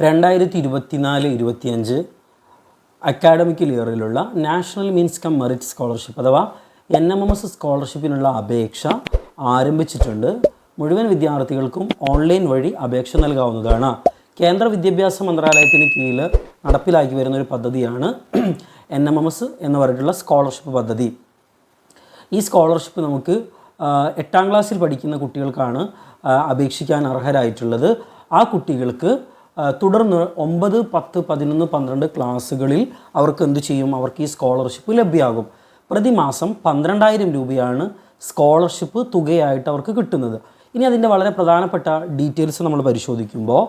രണ്ടായിരത്തി ഇരുപത്തിനാല് ഇരുപത്തിയഞ്ച് academic ഇയറിലുള്ള national means cum merit scholarship അഥവാ എൻ എം എം എസ് സ്കോളർഷിപ്പിനുള്ള അപേക്ഷ ആരംഭിച്ചിട്ടുണ്ട്. മുഴുവൻ വിദ്യാർത്ഥികൾക്കും ഓൺലൈൻ വഴി അപേക്ഷ നൽകാവുന്നതാണ്. കേന്ദ്ര വിദ്യാഭ്യാസ മന്ത്രാലയത്തിന് കീഴിൽ നടപ്പിലാക്കി വരുന്ന ഒരു പദ്ധതിയാണ് എൻ എം എം എസ് എന്ന് പറഞ്ഞിട്ടുള്ള സ്കോളർഷിപ്പ് പദ്ധതി. ഈ സ്കോളർഷിപ്പ് നമുക്ക് എട്ടാം ക്ലാസ്സിൽ പഠിക്കുന്ന കുട്ടികൾക്കാണ് അപേക്ഷിക്കാൻ അർഹരായിട്ടുള്ളത്. ആ കുട്ടികൾക്ക് തുടർന്ന് ഒമ്പത് പത്ത് പതിനൊന്ന് പന്ത്രണ്ട് ക്ലാസ്സുകളിൽ അവർക്ക് എന്ത് ചെയ്യും? അവർക്ക് ഈ സ്കോളർഷിപ്പ് ലഭ്യമാകും. പ്രതിമാസം പന്ത്രണ്ടായിരം രൂപയാണ് സ്കോളർഷിപ്പ് തുകയായിട്ട് അവർക്ക് കിട്ടുന്നത്. ഇനി അതിന്റെ വളരെ പ്രധാനപ്പെട്ട ഡീറ്റെയിൽസ് നമ്മൾ പരിശോധിക്കുമ്പോൾ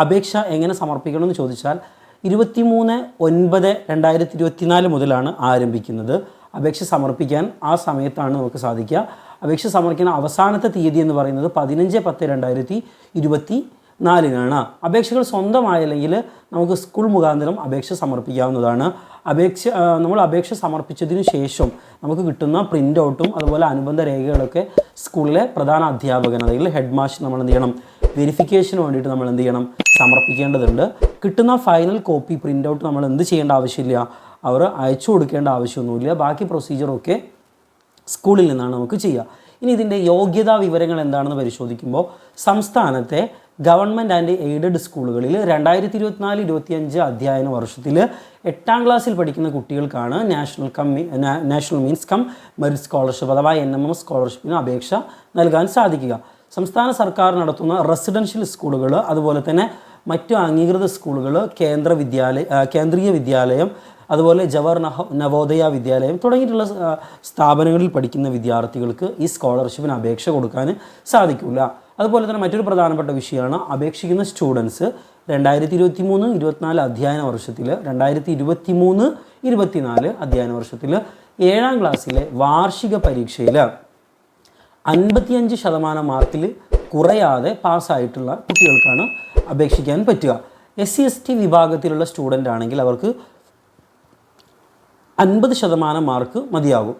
അപേക്ഷ എങ്ങനെ സമർപ്പിക്കണമെന്ന് ചോദിച്ചാൽ ഇരുപത്തിമൂന്ന് ഒൻപത് രണ്ടായിരത്തി ഇരുപത്തിനാല് മുതലാണ് ആരംഭിക്കുന്നത്. അപേക്ഷ സമർപ്പിക്കാൻ ആ സമയത്താണ് നമുക്ക് സാധിക്കുക. അപേക്ഷ സമർപ്പിക്കുന്ന അവസാനത്തെ തീയതി എന്ന് പറയുന്നത് പതിനഞ്ച് പത്ത് രണ്ടായിരത്തി ഇരുപത്തി നാലിനാണ്. അപേക്ഷകൾ സ്വന്തമായില്ലെങ്കിൽ നമുക്ക് സ്കൂൾ മുഖാന്തരം അപേക്ഷ സമർപ്പിക്കാവുന്നതാണ്. അപേക്ഷ നമ്മൾ അപേക്ഷ സമർപ്പിച്ചതിന് ശേഷം നമുക്ക് കിട്ടുന്ന പ്രിന്റ് ഔട്ടും അതുപോലെ അനുബന്ധ രേഖകളൊക്കെ സ്കൂളിലെ പ്രധാന അധ്യാപകൻ അല്ലെങ്കിൽ ഹെഡ് മാസ്റ്റർ നമ്മൾ എന്ത് ചെയ്യണം? വെരിഫിക്കേഷന് വേണ്ടിയിട്ട് നമ്മൾ എന്ത് ചെയ്യണം? സമർപ്പിക്കേണ്ടതുണ്ട്. കിട്ടുന്ന ഫൈനൽ കോപ്പി പ്രിന്റ് ഔട്ട് നമ്മൾ എന്ത് ചെയ്യേണ്ട ആവശ്യമില്ല? അവർ അയച്ചു കൊടുക്കേണ്ട ആവശ്യമൊന്നുമില്ല. ബാക്കി പ്രൊസീജിയറൊക്കെ സ്കൂളിൽ നിന്നാണ് നമുക്ക് ചെയ്യുക. ഇനി ഇതിന്റെ യോഗ്യതാ വിവരങ്ങൾ എന്താണെന്ന് പരിശോധിക്കുമ്പോൾ സംസ്ഥാനത്തെ ഗവൺമെന്റ് ആൻഡ് എയ്ഡഡ് സ്കൂളുകളിൽ രണ്ടായിരത്തി ഇരുപത്തിനാല് ഇരുപത്തിയഞ്ച് അധ്യയന വർഷത്തിൽ എട്ടാം ക്ലാസ്സിൽ പഠിക്കുന്ന കുട്ടികൾക്കാണ് national cum national means cum merit scholarship അഥവാ എൻ എം എം സ്കോളർഷിപ്പിന് അപേക്ഷ നൽകാൻ സാധിക്കുക. സംസ്ഥാന സർക്കാർ നടത്തുന്ന റെസിഡൻഷ്യൽ സ്കൂളുകൾ അതുപോലെ തന്നെ മറ്റു അംഗീകൃത സ്കൂളുകൾ കേന്ദ്ര വിദ്യാലയ കേന്ദ്രീയ വിദ്യാലയം അതുപോലെ ജവഹർ നവോദയ വിദ്യാലയം തുടങ്ങിയിട്ടുള്ള സ്ഥാപനങ്ങളിൽ പഠിക്കുന്ന വിദ്യാർത്ഥികൾക്ക് ഈ സ്കോളർഷിപ്പിന് അപേക്ഷ കൊടുക്കാൻ സാധിക്കില്ല. അതുപോലെ തന്നെ മറ്റൊരു പ്രധാനപ്പെട്ട വിഷയമാണ് അപേക്ഷിക്കുന്ന സ്റ്റുഡൻസ് രണ്ടായിരത്തി ഇരുപത്തി മൂന്ന് ഇരുപത്തിനാല് അധ്യയന വർഷത്തിൽ രണ്ടായിരത്തി ഇരുപത്തി മൂന്ന് ഇരുപത്തിനാല് അധ്യയന വർഷത്തിൽ ഏഴാം ക്ലാസ്സിലെ വാർഷിക പരീക്ഷയിൽ അൻപത്തിയഞ്ച് ശതമാനം മാർക്കിൽ കുറയാതെ പാസ്സായിട്ടുള്ള കുട്ടികൾക്കാണ് അപേക്ഷിക്കാൻ പറ്റുക. എസ് സി എസ് ടി വിഭാഗത്തിലുള്ള സ്റ്റുഡന്റ് ആണെങ്കിൽ അവർക്ക് അൻപത് ശതമാനം മാർക്ക് മതിയാകും.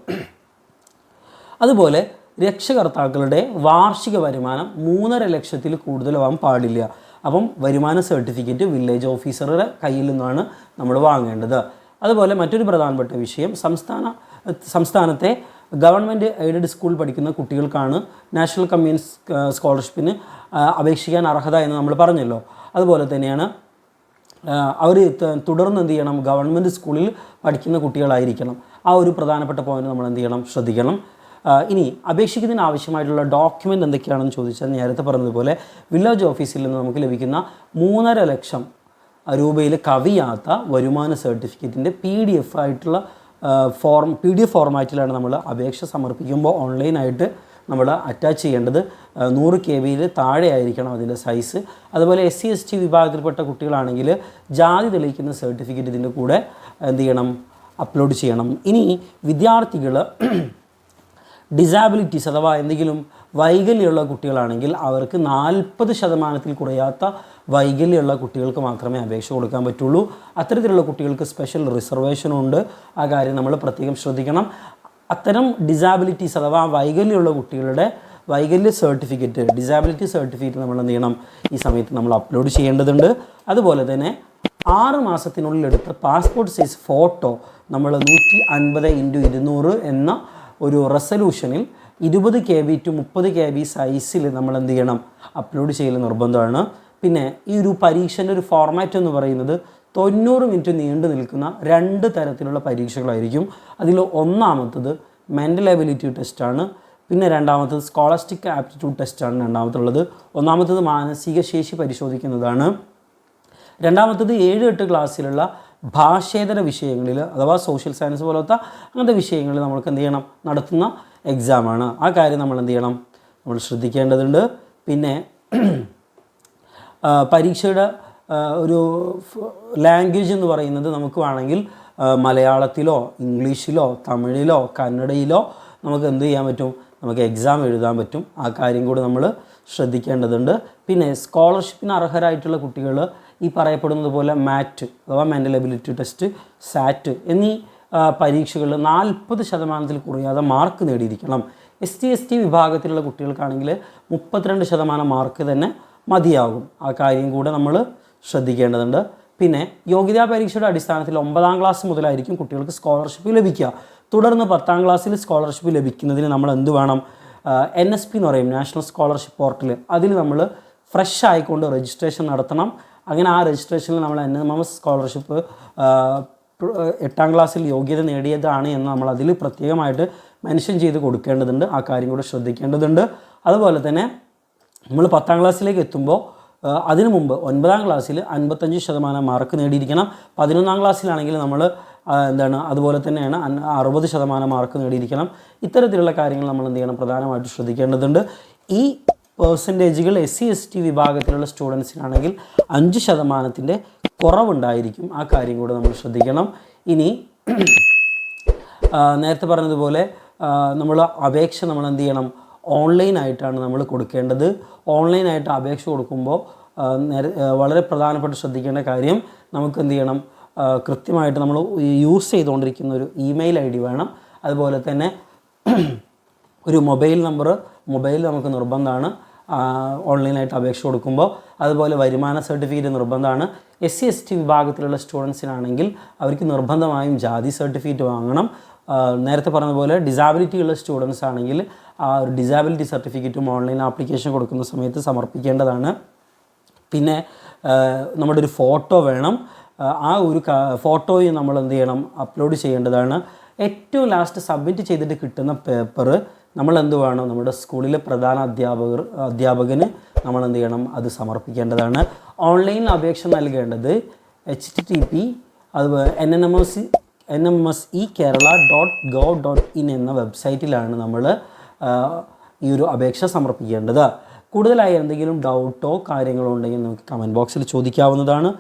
അതുപോലെ രക്ഷകർത്താക്കളുടെ വാർഷിക വരുമാനം മൂന്നര ലക്ഷത്തിൽ കൂടുതലാവാൻ പാടില്ല. അപ്പം വരുമാന സർട്ടിഫിക്കറ്റ് വില്ലേജ് ഓഫീസറുടെ കയ്യിൽ നിന്നാണ് നമ്മൾ വാങ്ങേണ്ടത്. അതുപോലെ മറ്റൊരു പ്രധാനപ്പെട്ട വിഷയം സംസ്ഥാന സംസ്ഥാനത്തെ ഗവൺമെന്റ് എയ്ഡഡ് സ്കൂൾ പഠിക്കുന്ന കുട്ടികൾക്കാണ് നാഷണൽ കമ്മ്യൂണിസ്റ്റ് സ്കോളർഷിപ്പിന് അപേക്ഷിക്കാൻ അർഹത എന്ന് നമ്മൾ പറഞ്ഞല്ലോ. അതുപോലെ തന്നെയാണ് അവർ തുടർന്ന് എന്ത് ചെയ്യണം? ഗവൺമെന്റ് സ്കൂളിൽ പഠിക്കുന്ന കുട്ടികളായിരിക്കണം. ആ ഒരു പ്രധാനപ്പെട്ട പോയിന്റ് നമ്മൾ എന്ത് ചെയ്യണം? ശ്രദ്ധിക്കണം. ഇനി അപേക്ഷിക്കുന്നതിന് ആവശ്യമായിട്ടുള്ള ഡോക്യുമെന്റ് എന്തൊക്കെയാണെന്ന് ചോദിച്ചാൽ നേരത്തെ പറഞ്ഞതുപോലെ വില്ലേജ് ഓഫീസിൽ നിന്ന് നമുക്ക് ലഭിക്കുന്ന മൂന്നര ലക്ഷം രൂപയിൽ കവിയാത്ത വരുമാന സർട്ടിഫിക്കറ്റിന്റെ പി ഡി എഫ് ആയിട്ടുള്ള ഫോം പി ഡി എഫ് ഫോർമാറ്റിലാണ് നമ്മൾ അപേക്ഷ സമർപ്പിക്കുമ്പോൾ ഓൺലൈനായിട്ട് നമ്മൾ അറ്റാച്ച് ചെയ്യേണ്ടത്. നൂറ് കെ ബിയിൽ താഴെ ആയിരിക്കണം അതിന്റെ സൈസ് അതുപോലെ എസ് സി എസ് ടി വിഭാഗത്തിൽപ്പെട്ട കുട്ടികളാണെങ്കിൽ ജാതി തെളിയിക്കുന്ന സർട്ടിഫിക്കറ്റ് ഇതിന്റെ കൂടെ എന്ത് ചെയ്യണം? അപ്ലോഡ് ചെയ്യണം. ഇനി വിദ്യാർത്ഥികൾ ഡിസാബിലിറ്റീസ് അഥവാ എന്തെങ്കിലും വൈകല്യമുള്ള കുട്ടികളാണെങ്കിൽ അവർക്ക് നാൽപ്പത് ശതമാനത്തിൽ കുറയാത്ത വൈകല്യമുള്ള കുട്ടികൾക്ക് മാത്രമേ അപേക്ഷ കൊടുക്കാൻ പറ്റുള്ളൂ. അത്തരത്തിലുള്ള കുട്ടികൾക്ക് സ്പെഷ്യൽ റിസർവേഷനുണ്ട് ആ കാര്യം നമ്മൾ പ്രത്യേകം ശ്രദ്ധിക്കണം. അത്തരം ഡിസാബിലിറ്റീസ് അഥവാ വൈകല്യമുള്ള കുട്ടികളുടെ വൈകല്യ സർട്ടിഫിക്കറ്റ് ഡിസാബിലിറ്റി സർട്ടിഫിക്കറ്റ് നമ്മൾ എന്ത് ചെയ്യണം? ഈ സമയത്ത് നമ്മൾ അപ്ലോഡ് ചെയ്യേണ്ടതുണ്ട്. അതുപോലെ തന്നെ ആറ് മാസത്തിനുള്ളിൽ എടുത്ത പാസ്പോർട്ട് സൈസ് ഫോട്ടോ നമ്മൾ നൂറ്റി അൻപത് ഇന്റു ഇരുന്നൂറ് എന്ന ഒരു റെസൊല്യൂഷനിൽ ഇരുപത് കെ ബി ടു മുപ്പത് കെ ബി സൈസിൽ നമ്മൾ എന്ത് ചെയ്യണം? അപ്ലോഡ് ചെയ്യൽ നിർബന്ധമാണ്. പിന്നെ ഈ ഒരു പരീക്ഷന്റെ ഒരു ഫോർമാറ്റ് എന്ന് പറയുന്നത് തൊണ്ണൂറ് മിനിറ്റ് നീണ്ടു നിൽക്കുന്ന രണ്ട് തരത്തിലുള്ള പരീക്ഷകളായിരിക്കും. അതിൽ ഒന്നാമത്തത് മെന്റൽ എബിലിറ്റി ടെസ്റ്റാണ് പിന്നെ രണ്ടാമത്തത് സ്കോളസ്റ്റിക് ആപ്റ്റിറ്റ്യൂഡ് ടെസ്റ്റാണ് രണ്ടാമത്തുള്ളത്. ഒന്നാമത്തത് മാനസിക ശേഷി പരിശോധിക്കുന്നതാണ്. രണ്ടാമത്തത് ഏഴ് എട്ട് ക്ലാസ്സിലുള്ള ഭാഷേതര വിഷയങ്ങളിൽ അഥവാ സോഷ്യൽ സയൻസ് പോലത്തെ അങ്ങനത്തെ വിഷയങ്ങളിൽ നമ്മൾക്ക് എന്ത് ചെയ്യണം? നടത്തുന്ന എക്സാമാണ് ആ കാര്യം നമ്മൾ എന്ത് ചെയ്യണം? നമ്മൾ ശ്രദ്ധിക്കേണ്ടതുണ്ട്. പിന്നെ പരീക്ഷയുടെ ഒരു ലാംഗ്വേജ് എന്ന് പറയുന്നത് നമുക്ക് വേണമെങ്കിൽ മലയാളത്തിലോ ഇംഗ്ലീഷിലോ തമിഴിലോ കന്നഡയിലോ നമുക്ക് എന്ത് ചെയ്യാൻ പറ്റും? നമുക്ക് എക്സാം എഴുതാൻ പറ്റും. ആ കാര്യം കൂടി നമ്മൾ ശ്രദ്ധിക്കേണ്ടതുണ്ട്. പിന്നെ സ്കോളർഷിപ്പിന് അർഹരായിട്ടുള്ള കുട്ടികൾ ഈ പറയപ്പെടുന്നത് പോലെ മാറ്റ് അഥവാ മെന്റൽ എബിലിറ്റി ടെസ്റ്റ് സാറ്റ് എന്നീ പരീക്ഷകളിൽ നാൽപ്പത് ശതമാനത്തിൽ കുറയാതെ മാർക്ക് നേടിയിരിക്കണം. എസ് ടി എസ് ടി വിഭാഗത്തിലുള്ള കുട്ടികൾക്കാണെങ്കിൽ മുപ്പത്തിരണ്ട് ശതമാനം മാർക്ക് തന്നെ മതിയാകും. ആ കാര്യം കൂടെ നമ്മൾ ശ്രദ്ധിക്കേണ്ടതുണ്ട്. പിന്നെ യോഗ്യതാ പരീക്ഷയുടെ അടിസ്ഥാനത്തിൽ ഒമ്പതാം ക്ലാസ് മുതലായിരിക്കും കുട്ടികൾക്ക് സ്കോളർഷിപ്പ് ലഭിക്കുക. തുടർന്ന് പത്താം ക്ലാസ്സിൽ സ്കോളർഷിപ്പ് ലഭിക്കുന്നതിന് നമ്മൾ എന്ത് വേണം? എൻ എസ് പി എന്ന് പറയും നാഷണൽ സ്കോളർഷിപ്പ് പോർട്ടൽ അതിൽ നമ്മൾ ഫ്രഷ് ആയിക്കൊണ്ട് രജിസ്ട്രേഷൻ നടത്തണം. അങ്ങനെ ആ രജിസ്ട്രേഷനിൽ നമ്മൾ എൻ എം എസ് സ്കോളർഷിപ്പ് എട്ടാം ക്ലാസ്സിൽ യോഗ്യത നേടിയതാണ് എന്ന് നമ്മൾ അതിൽ പ്രത്യേകമായിട്ട് മെൻഷൻ ചെയ്ത് കൊടുക്കേണ്ടതുണ്ട്. ആ കാര്യം കൂടെ ശ്രദ്ധിക്കേണ്ടതുണ്ട്. അതുപോലെ തന്നെ നമ്മൾ പത്താം ക്ലാസ്സിലേക്ക് എത്തുമ്പോൾ അതിനു മുമ്പ് ഒൻപതാം ക്ലാസ്സിൽ അൻപത്തഞ്ച് ശതമാനം മാർക്ക് നേടിയിരിക്കണം. പതിനൊന്നാം ക്ലാസ്സിലാണെങ്കിൽ നമ്മൾ എന്താണ് അതുപോലെ തന്നെയാണ് അറുപത് ശതമാനം മാർക്ക് നേടിയിരിക്കണം. ഇത്തരത്തിലുള്ള കാര്യങ്ങൾ നമ്മൾ എന്ത് ചെയ്യണം? പ്രധാനമായിട്ട് ശ്രദ്ധിക്കേണ്ടതുണ്ട്. ഈ പേഴ്സന്റേജുകൾ എസ് സി എസ് ടി വിഭാഗത്തിലുള്ള സ്റ്റുഡൻസിനാണെങ്കിൽ അഞ്ച് ശതമാനത്തിന്റെ കുറവുണ്ടായിരിക്കും. ആ കാര്യം കൂടെ നമ്മൾ ശ്രദ്ധിക്കണം. ഇനി നേരത്തെ പറഞ്ഞതുപോലെ നമ്മൾ അപേക്ഷ നമ്മൾ എന്ത് ചെയ്യണം? ഓൺലൈനായിട്ടാണ് നമ്മൾ കൊടുക്കേണ്ടത്. ഓൺലൈനായിട്ട് അപേക്ഷ കൊടുക്കുമ്പോൾ വളരെ പ്രധാനപ്പെട്ട് ശ്രദ്ധിക്കേണ്ട കാര്യം നമുക്ക് എന്ത് ചെയ്യണം? കൃത്യമായിട്ട് നമ്മൾ യൂസ് ചെയ്തുകൊണ്ടിരിക്കുന്ന ഒരു ഇമെയിൽ ഐ ഡി വേണം. അതുപോലെ തന്നെ ഒരു മൊബൈൽ നമ്പർ മൊബൈൽ നമുക്ക് നിർബന്ധമാണ്. ഓൺലൈനായിട്ട് അപേക്ഷ കൊടുക്കുമ്പോൾ. അതുപോലെ വരുമാന സർട്ടിഫിക്കറ്റ് നിർബന്ധമാണ്. എസ് സി എസ് ടി വിഭാഗത്തിലുള്ള സ്റ്റുഡൻസിനാണെങ്കിൽ അവർക്ക് നിർബന്ധമായും ജാതി സർട്ടിഫിക്കറ്റ് വാങ്ങണം. നേരത്തെ പറഞ്ഞതുപോലെ ഡിസാബിലിറ്റി ഉള്ള സ്റ്റുഡൻസ് ആണെങ്കിൽ ആ ഒരു ഡിസാബിലിറ്റി സർട്ടിഫിക്കറ്റും ഓൺലൈൻ ആപ്ലിക്കേഷൻ കൊടുക്കുന്ന സമയത്ത് സമർപ്പിക്കേണ്ടതാണ്. പിന്നെ നമ്മുടെ ഒരു ഫോട്ടോ വേണം. ആ, ഒരു ഫോട്ടോയും നമ്മൾ എന്ത് ചെയ്യണം അപ്ലോഡ് ചെയ്യേണ്ടതാണ്. ഏറ്റവും ലാസ്റ്റ് സബ്മിറ്റ് ചെയ്തിട്ട് കിട്ടുന്ന പേപ്പർ നമ്മൾ എന്ത് വേണം നമ്മുടെ സ്കൂളിലെ പ്രധാന അധ്യാപകർ അധ്യാപകന് നമ്മൾ എന്ത് ചെയ്യണം അത് സമർപ്പിക്കേണ്ടതാണ്. ഓൺലൈനിൽ അപേക്ഷ നൽകേണ്ടത് എച്ച് ടി ടി പി അത് N N M S N M S E Kerala dot gov dot in എന്ന വെബ്സൈറ്റിലാണ് നമ്മൾ ഈ ഒരു അപേക്ഷ സമർപ്പിക്കേണ്ടത്. കൂടുതലായി എന്തെങ്കിലും ഡൗട്ടോ കാര്യങ്ങളോ ഉണ്ടെങ്കിൽ നമുക്ക് കമന്റ് ബോക്സിൽ ചോദിക്കാവുന്നതാണ്.